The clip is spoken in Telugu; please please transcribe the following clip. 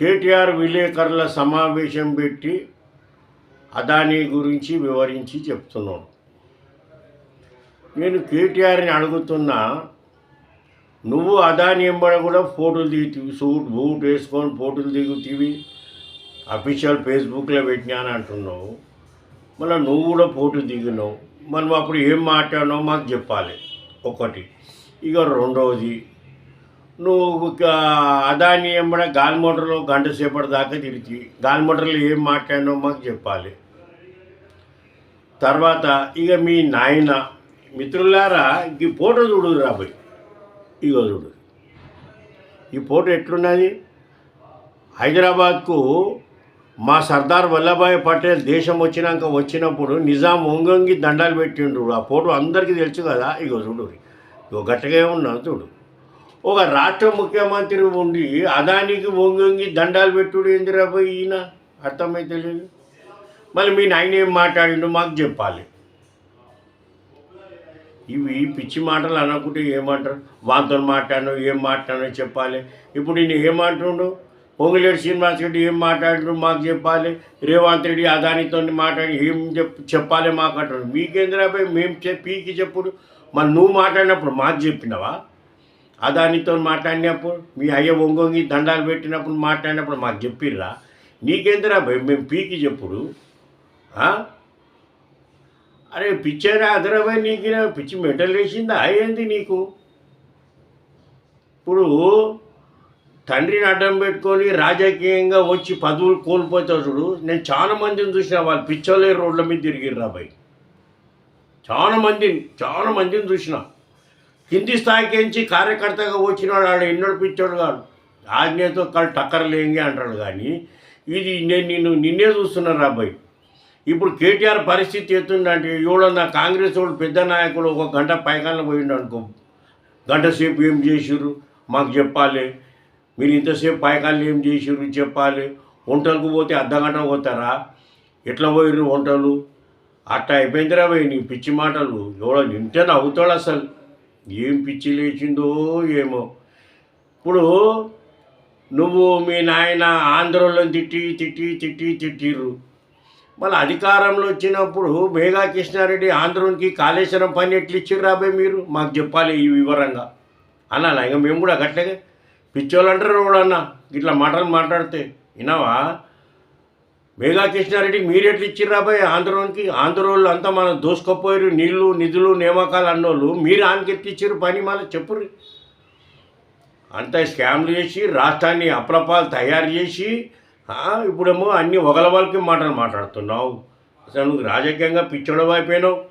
కేటీఆర్ విలేకరుల సమావేశం పెట్టి అదానీ గురించి వివరించి చెప్తున్నాడు. నేను కేటీఆర్ని అడుగుతున్నా నువ్వు అదాని ఎంబడ కూడా ఫోటోలు దిగుతీవి సూట్ బూట్ వేసుకొని ఫోటోలు దిగుతీవి అఫీషియల్ ఫేస్బుక్లో పెట్టినా అంటున్నావు. మళ్ళీ నువ్వు కూడా ఫోటో దిగినావు. మనం అప్పుడు ఏం మాట్లాడినావు మాకు చెప్పాలి. ఒకటి. ఇక రెండవది నువ్వు అదాని ఎంబడ గాలి మోటార్లో గంట సేపటి దాకా తిరిగి గాలి మోటార్లో ఏం మాట్లాడినో మాకు చెప్పాలి. తర్వాత ఇక మీ నాయన మిత్రులారా ఈ ఫోటో చూడు రాబోయ్ ఇగో చూడు. ఈ ఫోటో ఎట్లున్నది? హైదరాబాద్కు మా సర్దార్ వల్లభాయ్ పటేల్ దేశం వచ్చినాక వచ్చినప్పుడు నిజాం ఒంగొంగి దండాలు పెట్టిండ్రు. ఆ ఫోటో అందరికీ తెలుసు కదా? ఇగో చూడు. ఇగో గట్టగా ఉన్నా చూడు. ఒక రాష్ట్ర ముఖ్యమంత్రి ఉండి అదానికి వంగొంగి దండాలు పెట్టుడు ఏందిరా పోయి ఈయన? అర్థమైతే లేదు. మళ్ళీ మీ నాయన ఏం మాట్లాడిండు? మాకు చెప్పాలి. ఇవి పిచ్చి మాటలు అనకుంటే ఏమంటారు? వాంతో మాట్లాడను ఏం మాట్లాడినో చెప్పాలి. ఇప్పుడు నేను ఏమంటుండు? పొంగులేడు శ్రీనివాస్ రెడ్డి ఏం మాట్లాడిండు? మాకు చెప్పాలి. రేవంత్ రెడ్డి అదానితో మాట్లాడి ఏం చెప్ చెప్పాలి మాకు అంటాడు. మీకేంద్రాబాయ్ మేము పీకి చెప్పుడు? మరి నువ్వు మాట్లాడినప్పుడు మాకు చెప్పినావా? అదానితో మాట్లాడినప్పుడు మీ అయ్య ఒంగొంగి దండాలు పెట్టినప్పుడు మాట్లాడినప్పుడు మాకు చెప్పిర్రా? నీకేందిరా భయ్? మేము పీకి చెప్పుడు. అరే పిచ్చారా అదరాబాయ్ నీకు? పిచ్చి మెంటల్ వేసిందా ఏంది నీకు? ఇప్పుడు తండ్రిని అడ్డం పెట్టుకొని రాజకీయంగా వచ్చి పదవులు కోల్పోతాడు చూడు. నేను చాలా మందిని చూసిన వాళ్ళు పిచ్చోలే రోడ్ల మీద తిరిగిర్రు రాబాయ్ చాలా మందిని చాలా మందిని చూసిన. కింది స్థాయికి ఎంచి కార్యకర్తగా వచ్చినాడు వాడు ఎన్నోడు పిచ్చోడు కాదు ఆజ్ఞతో కళ్ళు టక్కరలేంగి అంటాడు కానీ ఇది నేను నిన్ను నిన్నే చూస్తున్నాను అబ్బాయి. ఇప్పుడు కేటీఆర్ పరిస్థితి ఎత్తుందంటే నా కాంగ్రెస్ వాడు పెద్ద నాయకుడు ఒక గంట పైకాలను పోయిండు అనుకో గంట సేపు ఏం చేసిర్రు? మాకు చెప్పాలి. మీరు ఇంతసేపు పైకాలు ఏం చేసిర్రు చెప్పాలి. వంటలకు పోతే అర్ధ గంట పోతారా? ఎట్లా పోయిర్రు వంటలు అట్లా అయిపోయిందిరా పోయి నీ పిచ్చి మాటలు. ఎవడో నింటే నవ్వుతాడు అసలు. ఏం పిచ్చి లేచిందో ఏమో. ఇప్పుడు నువ్వు మీ నాయన ఆంధ్రోళ్ళని తిట్టి తిట్టి తిట్టి తిట్టిర్రు. మళ్ళీ అధికారంలో వచ్చినప్పుడు మేఘా కృష్ణారెడ్డి ఆంధ్రునికి కాళేశ్వరం పని ఎట్లు ఇచ్చిర్రు రాబోయే మీరు? మాకు చెప్పాలి ఈ వివరంగా. అన్నా ఇంకా మేము కూడా గట్లగే పిచ్చోళ్ళు అంటారు కూడా అన్న ఇట్లా మాటలు మాట్లాడితే. విన్నావా? మేఘా కృష్ణారెడ్డికి మీరు ఎట్లు ఇచ్చిర్రు రాబోయే ఆంధ్రోనికి ఆంధ్రోళ్ళు అంతా మనం దోసుకపోయారు నీళ్ళు నిధులు నియామకాలు అన్నోళ్ళు. మీరు ఆమెకి ఎత్తిచ్చారు పని మళ్ళీ చెప్పుర్రి. అంత స్కామ్లు చేసి రాష్ట్రాన్ని అప్రపాలు తయారు చేసి ఇప్పుడేమో అన్ని ఒకల వాళ్ళకి మాటలు మాట్లాడుతున్నావు. అసలు నువ్వు రాజకీయంగా పిచ్చోడవైపోయినావు.